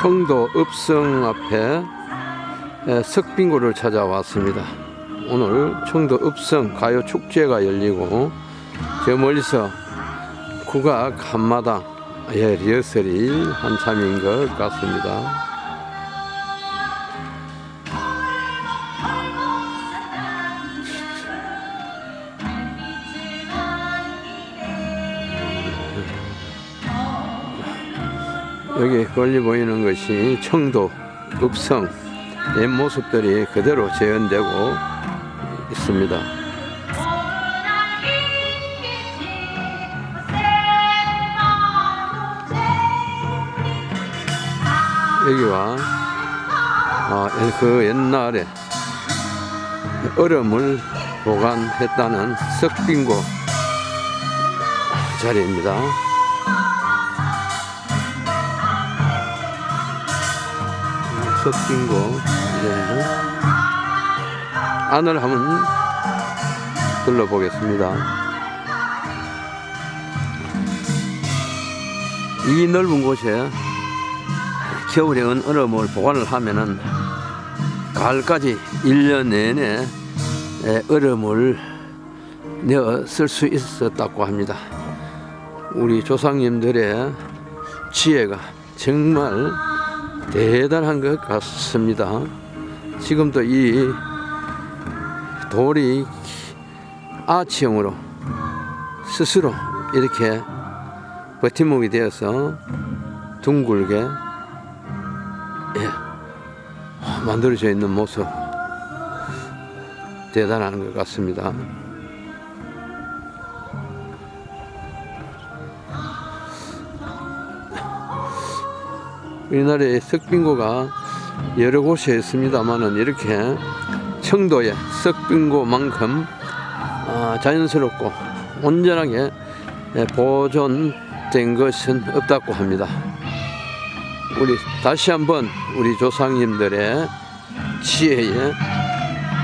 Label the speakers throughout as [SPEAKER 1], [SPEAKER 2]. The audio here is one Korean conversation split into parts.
[SPEAKER 1] 청도 읍성 앞에 에, 석빙고를 찾아왔습니다. 오늘 청도 읍성 가요 축제가 열리고 저 멀리서 국악 한마당 예, 리허설이 한참인 것 같습니다. 여기 멀리 보이는 것이 청도 읍성 옛 모습들이 그대로 재현되고 있습니다. 여기와 아, 그 옛날에 얼음을 보관했다는 석빙고 자리입니다. 석빙고 네. 안을 한번 둘러보겠습니다. 이 넓은 곳에 겨울에 은 얼음을 보관을 하면은 가을까지 1년 내내 에, 얼음을 내어 쓸 수 있었다고 합니다. 우리 조상님들의 지혜가 정말 대단한 것 같습니다. 지금도 이 돌이 아치형으로 스스로 이렇게 버팀목이 되어서 둥글게 예, 만들어져 있는 모습 대단한 것 같습니다. 우리나라에 석빙고가 여러 곳에 있습니다만은 이렇게 청도의 석빙고만큼 아, 자연스럽고 온전하게 예, 보존된 것은 없다고 합니다. 우리 다시 한번 우리 조상님들의 지혜에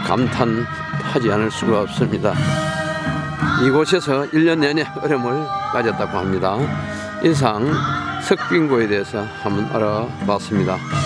[SPEAKER 1] 감탄하지 않을 수가 없습니다. 이곳에서 1년 내내 얼음을 가졌다고 합니다. 이상 석빙고에 대해서 한번 알아봤습니다.